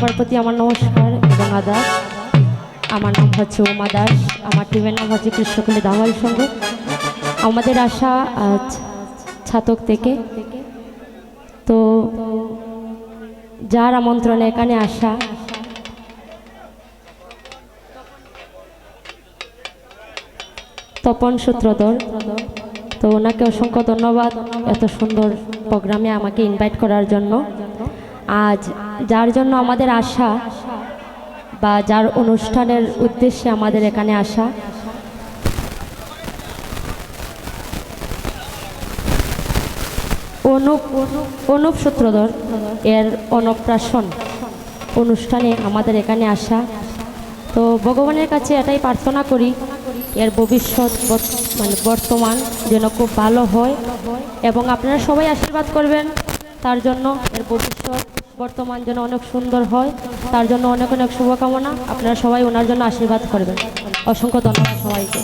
প্রতি আমার নমস্কার এবং আদাব। আমার নাম হচ্ছে উমা দাস। আমার টিমের নাম হচ্ছে কৃষ্ণকুলি দামাল সঙ্গ আমাদের আশা আজ ছাতক থেকে। তো যার আমন্ত্রণে এখানে আসা, তপন সূত্রধর, তো ওনাকে অসংখ্য ধন্যবাদ এত সুন্দর প্রোগ্রামে আমাকে ইনভাইট করার জন্য। আজ যার জন্য আমাদের আশা বা যার অনুষ্ঠানের উদ্দেশ্যে আমাদের এখানে আসা। অনুপ অনুপ সূত্রধর এর অন্নপ্রাশন অনুষ্ঠানে আমাদের এখানে আসা। তো ভগবানের কাছে এটাই প্রার্থনা করি, এর ভবিষ্যৎ মানে বর্তমান যেন খুব ভালো হয় এবং আপনারা সবাই আশীর্বাদ করবেন, তার জন্য এর ভবিষ্যৎ বর্তমান যেন অনেক সুন্দর হয়, তার জন্য অনেক অনেক শুভকামনা। আপনারা সবাই ওনার জন্য আশীর্বাদ করবেন। অসংখ্য ধন্যবাদ সবাইকে।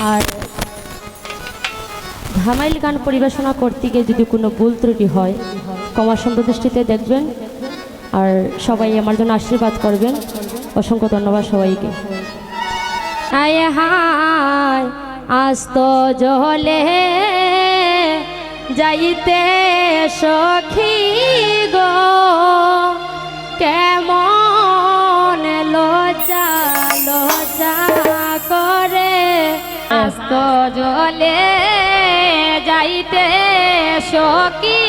আর ধামাইল গান পরিবেশনা করতে গিয়ে যদি কোনো ভুল ত্রুটি হয়, ক্ষমা সুন্দর দৃষ্টিতে দেখবেন। আর সবাই আমার জন্য আশীর্বাদ করবেন। অসংখ্য ধন্যবাদ সবাইকে। আস্ত জলে যাইতে সখী। কেমন লজা লজা করে। আস্ত জলে যাইতে সখী